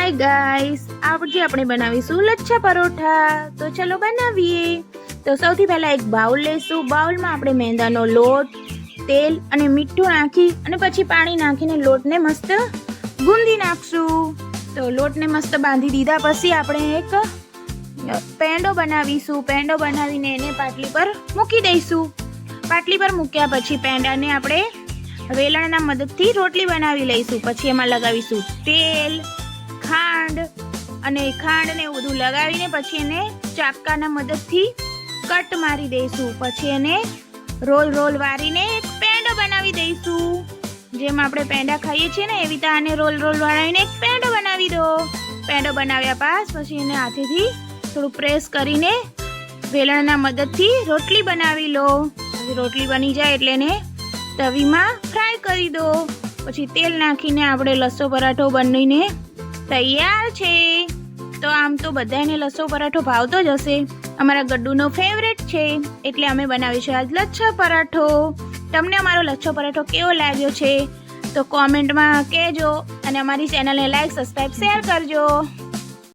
Hi guys આજે આપણે બનાવીશું લચ્છા પરોઠા. તો ચલો બનાવીએ. તો સૌથી પહેલા એક બાઉલ લઈશું બાઉલમાં આપણે મેંદાનો લોટ, તેલ અને મીઠું નાખી અને પછી પાણી નાખીને લોટને મસ્ત ગુંદી નાખશું. તો લોટને મસ્ત બાંધી દીધા પછી આપણે એક પેંડો બનાવીશું. પેંડો બનાવીને એને પાટલી પર મૂકી દઈશું. પાટલી પર મૂક્યા પછી પેંડાને આપણે વેલણના મદદથી રોટલી બનાવી લઈશું. પછી એમાં લગાવીશું તેલ ખાંડ અને ખાંડ ને બધું લગાવીને પછી એને ચાકાના મદદથી કટ મારી દઈશું. પછી એને રોલ રોલ વાળીને એક પેંડો બનાવી દઈશું. જેમ આપણે પેંડા ખાઈએ છીએ ને એવી રીતે આને રોલ રોલ વાળાવીને એક પેંડો બનાવી દો. પેંડો બનાવ્યા પાસ પછી એને હાથેથી થોડું પ્રેસ કરીને વેલણના મદદથી રોટલી બનાવી લો. રોટલી બની જાય એટલે એને તવીમાં ફ્રાય કરી દો. પછી તેલ નાખીને આપણે લસ્સો પરાઠો બનીને તૈયાર છે? તો આમ તો બધાને લસ્સો પરાઠો ભાવતો જ હશે. અમારા ગડ્ડુનો ફેવરેટ છે. એટલે અમે બનાવીશું આજ લચ્છા પરાઠો. તમને અમારો લચ્છો પરાઠો કેવો લાગ્યો છે? તો કોમેન્ટમાં કહેજો અને અમારી ચેનલને લાઈક સબસ્ક્રાઈબ શેર કરજો.